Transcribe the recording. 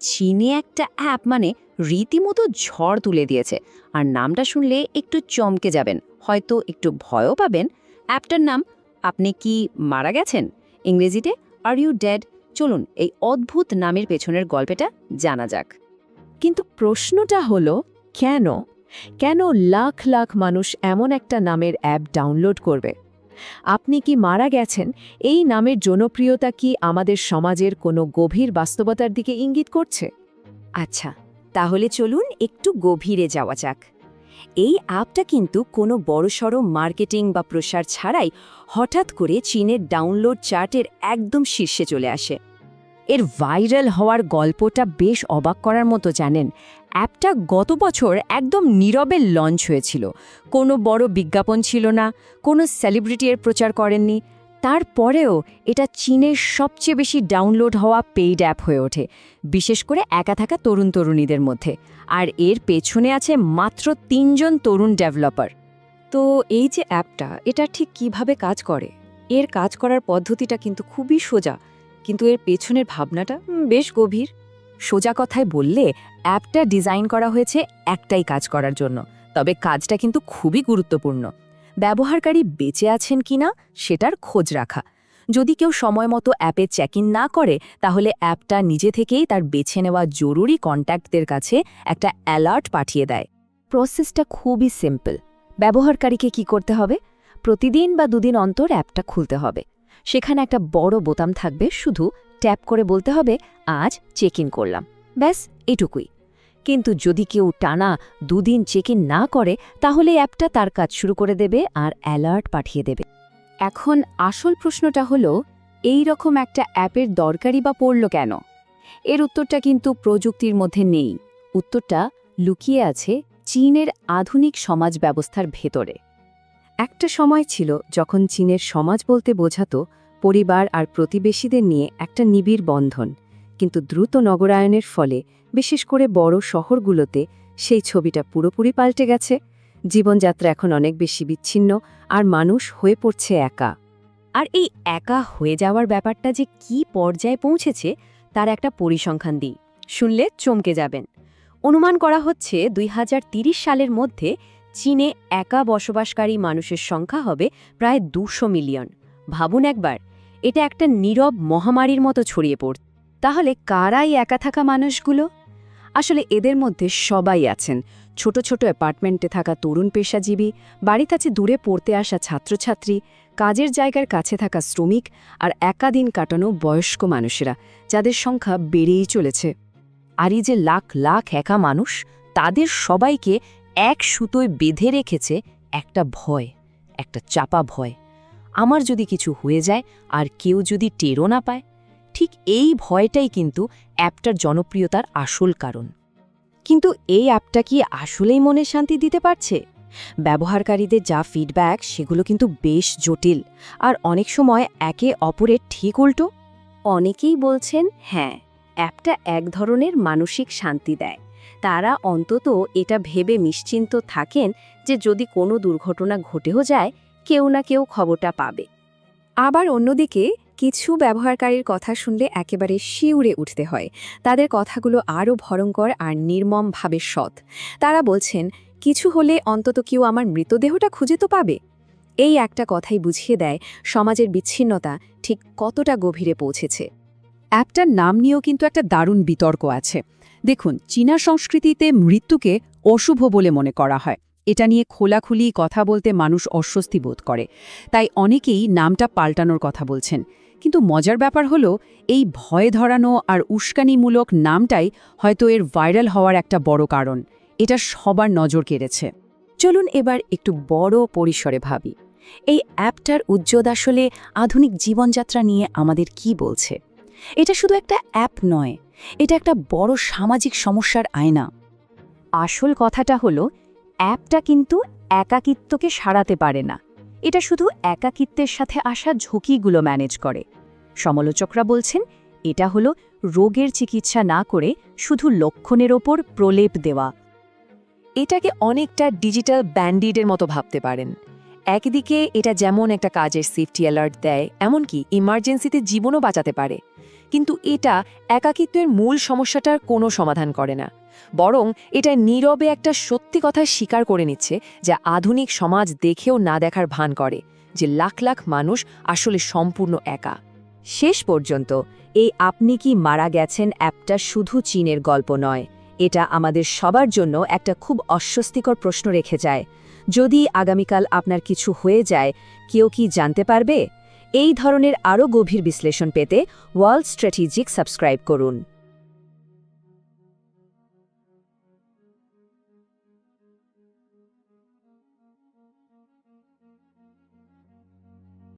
চীনে একটা অ্যাপ মানে রীতিমতো ঝড় তুলে দিয়েছে। আর নামটা শুনলে একটু চমকে যাবেন, হয়তো একটু ভয়ও পাবেন। অ্যাপটার নাম, আপনি কি মারা গেছেন? ইংরেজিতে, আর ইউ ড্যাড চলুন, এই অদ্ভুত নামের পেছনের গল্পটা জানা যাক। কিন্তু প্রশ্নটা হলো, কেন? কেন লাখ লাখ মানুষ এমন একটা নামের অ্যাপ ডাউনলোড করবে? আপনি কি মারা গেছেন? এই নামের জনপ্রিয়তা কি আমাদের সমাজের কোনো গভীর বাস্তবতার দিকে ইঙ্গিত করছে? আচ্ছা তাহলে চলুন একটু গভীরে যাওয়া যাক। এই অ্যাপটা কিন্তু কোনো বড়সড় মার্কেটিং বা প্রসার ছাড়াই হঠাৎ করে চীনের ডাউনলোড চার্টের একদম শীর্ষে চলে আসে। এর ভাইরাল হওয়ার গল্পটা বেশ অবাক করার মতো জানেন। অ্যাপটা গত বছর একদম নীরবে লঞ্চ হয়েছিল। কোনো বড় বিজ্ঞাপন ছিল না, কোনো সেলিব্রিটি এর প্রচার করেননি। তারপরেও এটা চীনের সবচেয়ে বেশি ডাউনলোড হওয়া পেইড অ্যাপ হয়ে ওঠে, বিশেষ করে একা থাকা তরুণ তরুণীদের মধ্যে। আর এর পেছনে আছে মাত্র তিনজন তরুণ ডেভেলপার। তো এই যে অ্যাপটা, এটা ঠিক কীভাবে কাজ করে? এর কাজ করার পদ্ধতিটা কিন্তু খুবই সোজা। কিন্তু এর পেছনের ভাবনাটা বেশ গভীর। সোজা কথায় বললে, অ্যাপটা ডিজাইন করা হয়েছে একটাই কাজ করার জন্য, তবে কাজটা কিন্তু খুবই গুরুত্বপূর্ণ। ব্যবহারকারী বেঁচে আছেন কিনা, সেটার খোঁজ রাখা। যদি কেউ সময় মতো অ্যাপে চেক ইন না করে, তাহলে অ্যাপটা নিজে থেকেই তার বেছে নেওয়া জরুরি কন্ট্যাক্টদের কাছে একটা অ্যালার্ট পাঠিয়ে দেয়। প্রসেসটা খুবই সিম্পল ব্যবহারকারীকে কি করতে হবে? প্রতিদিন বা দুদিন অন্তর অ্যাপটা খুলতে হবে। সেখানে একটা বড় বোতাম থাকবে, শুধু ট্যাপ করে বলতে হবে, আজ চেক ইন করলাম। ব্যাস, এটুকুই। কিন্তু যদি কেউ টানা দুদিন চেক ইন না করে, তাহলে অ্যাপটা তার কাজ শুরু করে দেবে আর অ্যালার্ট পাঠিয়ে দেবে। এখন আসল প্রশ্নটা হলো, এই রকম একটা অ্যাপের দরকারি বা পড়ল কেন? এর উত্তরটা কিন্তু প্রযুক্তির মধ্যে নেই। উত্তরটা লুকিয়ে আছে চীনের আধুনিক সমাজ ব্যবস্থার ভেতরে। একটা সময় ছিল যখন চীনের সমাজ বলতে বোঝাতো পরিবার আর প্রতিবেশীদের নিয়ে একটা নিবিড় বন্ধন, কিন্তু দ্রুত নগরায়নের ফলে, বিশেষ করে বড় শহরগুলোতে, সেই ছবিটা পুরোপুরি পাল্টে গেছে। জীবনযাত্রা এখন অনেক বেশি বিচ্ছিন্ন আর মানুষ হয়ে পড়ছে একা। আর এই একা হয়ে যাওয়ার ব্যাপারটা যে কি পর্যায়ে পৌঁছেছে, তার একটা পরিসংখ্যান দিই। শুনলে চমকে যাবেন। অনুমান করা হচ্ছে দুই সালের মধ্যে চীনে একা বসবাসকারী মানুষের সংখ্যা হবে প্রায় দুশো মিলিয়ন। ভাবুন একবার, এটা একটা নীরব মহামারীর মতো ছড়িয়ে পড়ত তাহলে কারাই একা থাকা মানুষগুলো? আসলে এদের মধ্যে সবাই আছেন। ছোট ছোট অ্যাপার্টমেন্টে থাকা তরুণ পেশাজীবী, বাড়িতে আছে দূরে পড়তে আসা ছাত্রছাত্রী, কাজের জায়গার কাছে থাকা শ্রমিক আর একা দিন কাটানো বয়স্ক মানুষেরা, যাদের সংখ্যা বেড়েই চলেছে। আর এই যে লাখ লাখ একা মানুষ, তাদের সবাইকে এক সুতোয় বেঁধে রেখেছে একটা ভয়, একটা চাপা ভয়। আমার যদি কিছু হয়ে যায় আর কেউ যদি টেরও না পায়, ঠিক এই ভয়টাই কিন্তু অ্যাপটার জনপ্রিয়তার আসল কারণ। কিন্তু এই অ্যাপটা কি আসলেই মনে শান্তি দিতে পারছে? ব্যবহারকারীদের যা ফিডব্যাক সেগুলো কিন্তু বেশ জটিল আর অনেক সময় একে অপরের ঠিক উল্টো। অনেকেই বলছেন হ্যাঁ অ্যাপটা এক ধরনের মানসিক শান্তি দেয়। তারা অন্তত এটা ভেবে নিশ্চিন্ত থাকেন যে যদি কোনো দুর্ঘটনা ঘটেও যায়, কেউ না কেউ খবরটা পাবে। আবার অন্যদিকে, কিছু ব্যবহারকারীর কথা শুনলে একেবারে শিউরে উঠতে হয়। তাদের কথাগুলো আরও ভয়ঙ্কর আর নির্মমভাবে সৎ। তারা বলছেন, কিছু হলে অন্তত কেউ আমার মৃতদেহটা খুঁজে তো পাবে? এই একটা কথাই বুঝিয়ে দেয় সমাজের বিচ্ছিন্নতা ঠিক কতটা গভীরে পৌঁছেছে। অ্যাপটার নাম নিয়েও কিন্তু একটা দারুণ বিতর্ক আছে। দেখুন, চীনা সংস্কৃতিতে মৃত্যুকে অশুভ বলে মনে করা হয়। এটা নিয়ে খোলাখুলি কথা বলতে মানুষ অস্বস্তি বোধ করে। তাই অনেকেই নামটা পাল্টানোর কথা বলছেন। কিন্তু মজার ব্যাপার হলো, এই ভয় ধরানো আর উস্কানিমূলক নামটাই হয়তো এর ভাইরাল হওয়ার একটা বড় কারণ। এটা সবার নজর কেড়েছে। চলুন এবার একটু বড় পরিসরে ভাবি। এই অ্যাপটার উজ্জ্বল আসলে আধুনিক জীবনযাত্রা নিয়ে আমাদের কি বলছে? এটা শুধু একটা অ্যাপ নয়, এটা একটা বড় সামাজিক সমস্যার আয়না। আসল কথাটা হলো, অ্যাপটা কিন্তু একাকিত্বকে সারাতে পারে না। এটা শুধু একাকিত্বের সাথে আসা ঝুঁকিগুলো ম্যানেজ করে। সমালোচকরা বলছেন, এটা হলো রোগের চিকিৎসা না করে শুধু লক্ষণের ওপর প্রলেপ দেওয়া। এটাকে অনেকটা ডিজিটাল ব্যান্ডিডের মতো ভাবতে পারেন। একদিকে এটা যেমন একটা কাজের সেফটি অ্যালার্ট দেয়, এমনকি ইমার্জেন্সিতে জীবনও বাঁচাতে পারে। কিন্তু এটা একাকিত্বের মূল সমস্যাটার কোনো সমাধান করে না। বরং এটা নীরবে একটা সত্যি কথা স্বীকার করে নিচ্ছে যা আধুনিক সমাজ দেখেও না দেখার ভান করে, যে লাখ লাখ মানুষ আসলে সম্পূর্ণ একা। শেষ পর্যন্ত, এই আপনি কি মারা গেছেন অ্যাপটা শুধু চীনের গল্প নয়, এটা আমাদের সবার জন্য একটা খুব অস্বস্তিকর প্রশ্ন রেখে যায়। যদি আগামীকাল আপনার কিছু হয়ে যায়, কেউ কি জানতে পারবে? এই ধরনের আরও গভীর বিশ্লেষণ পেতে ওয়ার্ল্ড স্ট্র্যাটেজিক সাবস্ক্রাইব করুন।